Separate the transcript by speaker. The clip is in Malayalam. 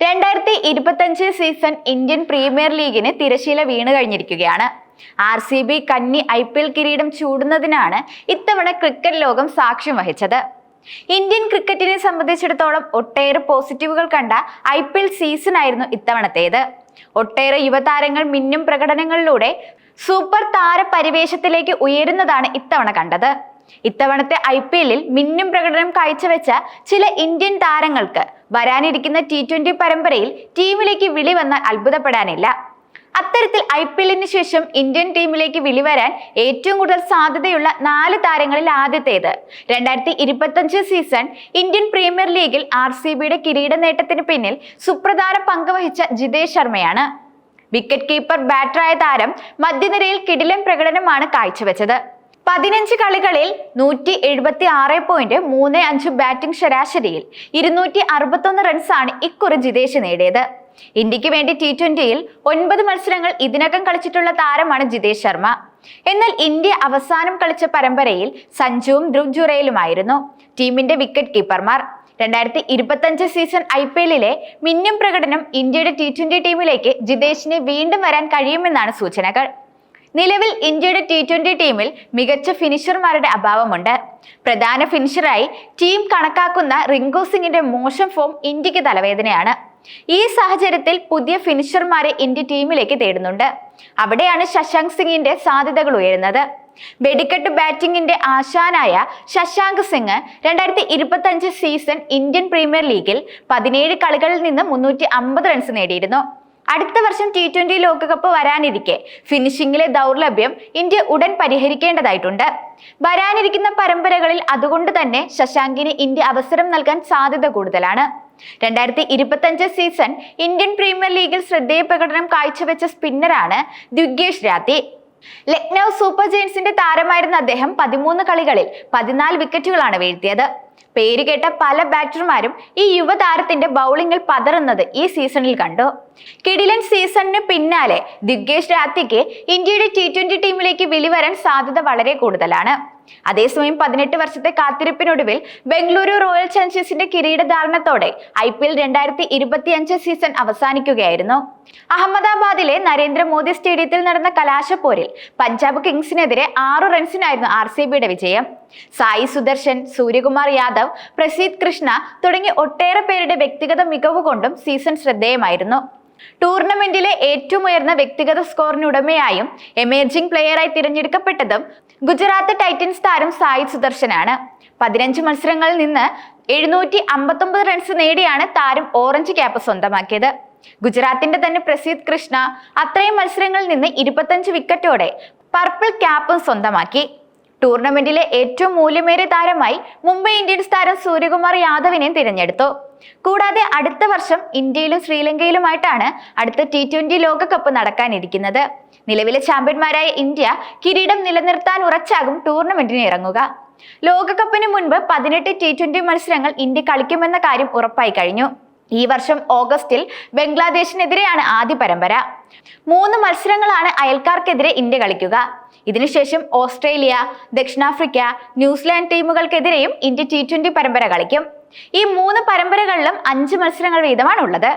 Speaker 1: രണ്ടായിരത്തി ഇരുപത്തഞ്ച് സീസൺ ഇന്ത്യൻ പ്രീമിയർ ലീഗിന് തിരശീല വീണ് കഴിഞ്ഞിരിക്കുകയാണ്. ആർ സി ബി കന്നി ഐ പി എൽ കിരീടം ചൂടുന്നതിനാണ് ഇത്തവണ ക്രിക്കറ്റ് ലോകം സാക്ഷ്യം വഹിച്ചത്. ഇന്ത്യൻ ക്രിക്കറ്റിനെ സംബന്ധിച്ചിടത്തോളം ഒട്ടേറെ പോസിറ്റീവുകൾ കണ്ട ഐ പി എൽ സീസൺ ആയിരുന്നു ഇത്തവണത്തേത്. ഒട്ടേറെ യുവതാരങ്ങൾ മിന്നും പ്രകടനങ്ങളിലൂടെ സൂപ്പർ താര പരിവേഷത്തിലേക്ക് ഉയരുന്നതാണ് ഇത്തവണ കണ്ടത്. ഇത്തവണത്തെ ഐ പി എല്ലിൽ മിന്നും പ്രകടനം കാഴ്ചവെച്ച ചില ഇന്ത്യൻ താരങ്ങൾക്ക് വരാനിരിക്കുന്ന ടി ട്വന്റി പരമ്പരയിൽ ടീമിലേക്ക് വിളി വന്നാൽ അത്ഭുതപ്പെടാനില്ല. അത്തരത്തിൽ ഐ പി എല്ലിന് ശേഷം ഇന്ത്യൻ ടീമിലേക്ക് വിളി വരാൻ ഏറ്റവും കൂടുതൽ സാധ്യതയുള്ള നാല് താരങ്ങളിൽ ആദ്യത്തേത്. രണ്ടായിരത്തി ഇരുപത്തഞ്ച് സീസൺ ഇന്ത്യൻ പ്രീമിയർ ലീഗിൽ ആർ സി ബിയുടെ കിരീട നേട്ടത്തിന് പിന്നിൽ സുപ്രധാന പങ്കുവഹിച്ച ജിതേഷ് ശർമ്മയാണ്. വിക്കറ്റ് കീപ്പർ ബാറ്ററായ താരം മധ്യനിരയിൽ കിടിലൻ പ്രകടനമാണ് കാഴ്ചവെച്ചത്. പതിനഞ്ച് കളികളിൽ നൂറ്റി എഴുപത്തി ആറ് പോയിന്റ് മൂന്ന് അഞ്ച് ബാറ്റിംഗ് ശരാശരിയിൽ ഇരുന്നൂറ്റി അറുപത്തൊന്ന് റൺസാണ് ഇക്കുറി ജിതേഷ് നേടിയത്. ഇന്ത്യയ്ക്ക് വേണ്ടി ടി ട്വന്റിയിൽ ഒൻപത് മത്സരങ്ങൾ ഇതിനകം കളിച്ചിട്ടുള്ള താരമാണ് ജിതേഷ് ശർമ്മ. എന്നാൽ ഇന്ത്യ അവസാനം കളിച്ച പരമ്പരയിൽ സഞ്ജുവും ധ്രുവ് ജുറയിലുമായിരുന്നു ടീമിന്റെ വിക്കറ്റ് കീപ്പർമാർ രണ്ടായിരത്തി ഇരുപത്തഞ്ച് സീസൺ ഐ പി എല്ലിലെ മിന്നും പ്രകടനം ഇന്ത്യയുടെ ടി ട്വന്റി ടീമിലേക്ക് ജിതേഷിന് വീണ്ടും വരാൻ കഴിയുമെന്നാണ് സൂചനകൾ. നിലവിൽ ഇന്ത്യയുടെ ടി ട്വന്റി ടീമിൽ മികച്ച ഫിനിഷർമാരുടെ അഭാവമുണ്ട്. പ്രധാന ഫിനിഷറായി ടീം കണക്കാക്കുന്ന റിങ്കു സിംഗിന്റെ മോശം ഫോം ഇന്ത്യയ്ക്ക് തലവേദനയാണ്. ഈ സാഹചര്യത്തിൽ പുതിയ ഫിനിഷർമാരെ ഇന്ത്യ ടീമിലേക്ക് തേടുന്നുണ്ട്. അവിടെയാണ് ശശാങ്ക് സിംഗിന്റെ സാധ്യതകൾ ഉയരുന്നത്. വെടിക്കെട്ട് ബാറ്റിംഗിന്റെ ആശാനായ ശശാങ്ക് സിംഗ് രണ്ടായിരത്തി ഇരുപത്തി അഞ്ച് സീസൺ ഇന്ത്യൻ പ്രീമിയർ ലീഗിൽ പതിനേഴ് കളികളിൽ നിന്ന് മുന്നൂറ്റി അമ്പത് റൺസ് നേടിയിരുന്നു. അടുത്ത വർഷം ടി ട്വന്റി ലോകകപ്പ് വരാനിരിക്കെ. ഫിനിഷിംഗിലെ ദൗർലഭ്യം ഇന്ത്യ ഉടൻ പരിഹരിക്കേണ്ടതായിട്ടുണ്ട്. വരാനിരിക്കുന്ന പരമ്പരകളിൽ അതുകൊണ്ട് തന്നെ ശശാങ്കിന് ഇന്ത്യ അവസരം നൽകാൻ സാധ്യത കൂടുതലാണ്. രണ്ടായിരത്തി ഇരുപത്തഞ്ച് സീസൺ ഇന്ത്യൻ പ്രീമിയർ ലീഗിൽ ശ്രദ്ധേയ പ്രകടനം കാഴ്ചവെച്ച സ്പിന്നറാണ് ദുഗേഷ് രാത്തി. ലക്നൌ സൂപ്പർ ജെയിൻസിന്റെ താരമായിരുന്ന അദ്ദേഹം പതിമൂന്ന് കളികളിൽ പതിനാല് വിക്കറ്റുകളാണ് വീഴ്ത്തിയത്. പേരുകേട്ട പല ബാറ്റർമാരും ഈ യുവതാരത്തിന്റെ ബൗളിംഗിൽ പതറുന്നത് ഈ സീസണിൽ കണ്ടു. കിടിലൻ സീസണിന് പിന്നാലെ ദിഗ്ഗേഷ് രാത്തിക്ക് ഇന്ത്യയുടെ ടി ട്വന്റി ടീമിലേക്ക് വിളി വരാൻ സാധ്യത വളരെ കൂടുതലാണ്. അതേസമയം പതിനെട്ട് വർഷത്തെ കാത്തിരിപ്പിനൊടുവിൽ ബംഗളൂരു റോയൽ ചലഞ്ചേഴ്സിന്റെ കിരീടധാരണത്തോടെ ഐ പി എൽ രണ്ടായിരത്തി ഇരുപത്തി അഞ്ച് സീസൺ അവസാനിക്കുകയായിരുന്നു. അഹമ്മദാബാദിലെ നരേന്ദ്രമോദി സ്റ്റേഡിയത്തിൽ നടന്ന കലാശപ്പോരിൽ പഞ്ചാബ് കിങ്സിനെതിരെ ആറു റൺസിനായിരുന്നു ആർ വിജയം. സായി സുദർശൻ സൂര്യകുമാർ യാദവ് പ്രസീദ് കൃഷ്ണ തുടങ്ങി ഒട്ടേറെ പേരുടെ വ്യക്തിഗത മികവ് കൊണ്ടും സീസൺ ശ്രദ്ധേയമായിരുന്നു. ടൂർണമെന്റിലെ ഏറ്റവും ഉയർന്ന വ്യക്തിഗത സ്കോറിനുടമയായും എമേർജിംഗ് പ്ലെയറായി തിരഞ്ഞെടുക്കപ്പെട്ടതും ഗുജറാത്ത് ടൈറ്റൻസ് താരം സായി സുദർശനാണ്. പതിനഞ്ച് മത്സരങ്ങളിൽ നിന്ന് എഴുന്നൂറ്റി അമ്പത്തൊമ്പത് റൺസ് നേടിയാണ് താരം ഓറഞ്ച് ക്യാപ്പ് സ്വന്തമാക്കിയത്. ഗുജറാത്തിന്റെ തന്നെ പ്രസീത് കൃഷ്ണ അത്രയും മത്സരങ്ങളിൽ നിന്ന് ഇരുപത്തഞ്ച് വിക്കറ്റോടെ പർപ്പിൾ ക്യാപ്പും സ്വന്തമാക്കി. ടൂർണമെന്റിലെ ഏറ്റവും മൂല്യമേറിയ താരമായി മുംബൈ ഇന്ത്യൻസ് താരം സൂര്യകുമാർ യാദവിനെ തിരഞ്ഞെടുത്തു. കൂടാതെ അടുത്ത വർഷം ഇന്ത്യയിലും ശ്രീലങ്കയിലുമായിട്ടാണ് അടുത്ത ടി ട്വന്റി ലോകകപ്പ് നടക്കാനിരിക്കുന്നത്. നിലവിലെ ചാമ്പ്യന്മാരായ ഇന്ത്യ കിരീടം നിലനിർത്താൻ ഉറച്ചാകും ടൂർണമെന്റിന് ഇറങ്ങുക. ലോകകപ്പിന് മുൻപ് പതിനെട്ട് ടി ട്വന്റി മത്സരങ്ങൾ ഇന്ത്യ കളിക്കുമെന്ന കാര്യം ഉറപ്പായി കഴിഞ്ഞു. ഈ വർഷം ഓഗസ്റ്റിൽ ബംഗ്ലാദേശിനെതിരെയാണ് ആദ്യ പരമ്പര. മൂന്ന് മത്സരങ്ങളാണ് അയൽക്കാർക്കെതിരെ ഇന്ത്യ കളിക്കുക. ഇതിനുശേഷം ഓസ്ട്രേലിയ ദക്ഷിണാഫ്രിക്ക ന്യൂസിലാൻഡ് ടീമുകൾക്കെതിരെയും ഇന്ത്യ ടി പരമ്പര കളിക്കും. ഈ മൂന്ന് പരമ്പരകളിലും അഞ്ച് മത്സരങ്ങൾ വീതമാണ് ഉള്ളത്